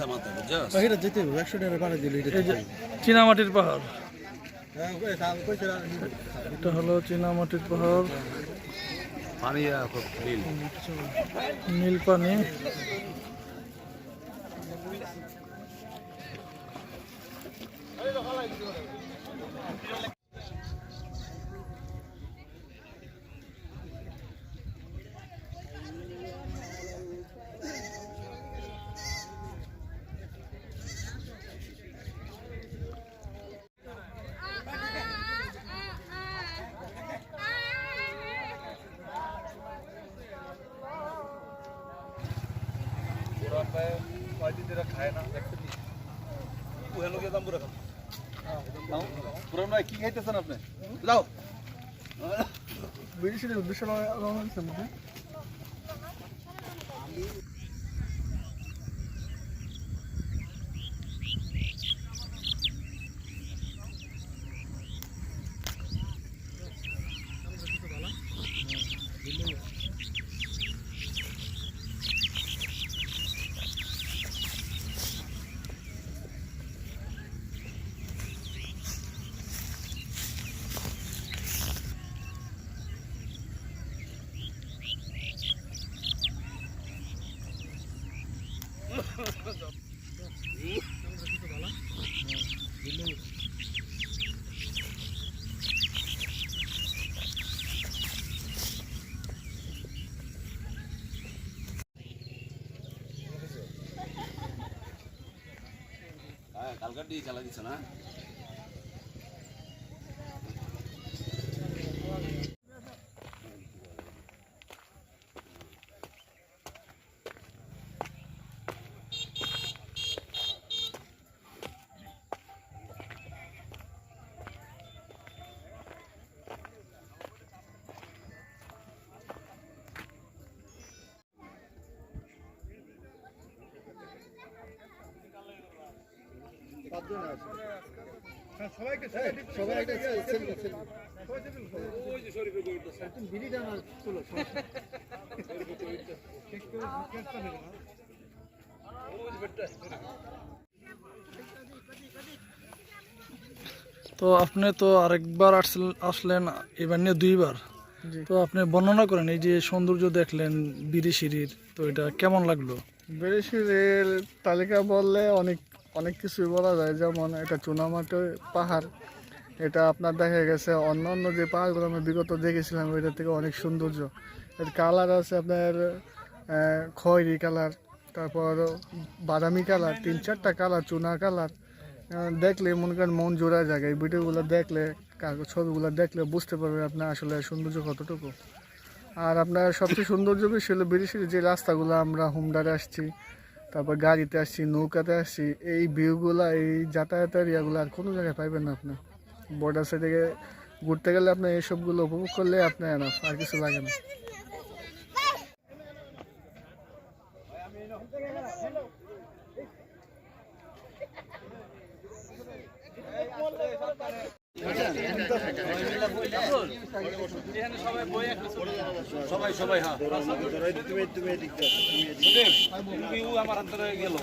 বিছা মাথা বুঝছ বাহিরে যেতে হবে একশো টাকা ভাড়া দিলে এটা এই যে চীনামাটির পাহাড় এটা হলো চীনামাটির পাহাড় পানি খুব নীল পানি কি খাইতেছেন আপনি যাও উদ্দেশ্য হ্যাঁ কালকার দিয়ে চালা দিচ্ছে না? তো আপনি তো আরেকবার আসল- আসলেন এবার নিয়ে দুইবার। তো আপনি বর্ণনা করেন এই যে সৌন্দর্য দেখলেন বিরিশিরির তো এটা কেমন লাগল? বেরেশিরের তালিকা বললে অনেক অনেক কিছুই বলা যায়। যেমন এটা চুনামাটি পাহাড়, এটা আপনার দেখা গেছে অন্য অন্য যে পাহাড়গুলো আমি বিগত দেখেছিলাম ওইটা থেকে অনেক সৌন্দর্য। এর কালার আছে আপনার খয়েরি কালার তারপর বাদামি কালার তিন চারটা কালার চুনা কালার দেখলে মনে করেন মন জোড়া যায় এই ভিডিওগুলো দেখলে কাগজ ছবিগুলো দেখলে বুঝতে পারবে আপনার আসলে সৌন্দর্য কতটুকু। আর আপনার সবচেয়ে সৌন্দর্য বিষয় হলো বিদেশের যে রাস্তাগুলো, আমরা হুমডারে আসছি তারপর গাড়িতে আসছি, নৌকাতে আসছি, এই ভিউগুলো, এই যাতায়াতের ইয়েগুলো আর কোনো জায়গায় পাইবেন না আপনার বর্ডার সাইডে ঘুরতে গেলে আপনি এইসবগুলো উপভোগ করলে আপনার আর কিছু লাগে না। সবাই সবাই হ্যাঁ। তুমি আমার হাতে গেল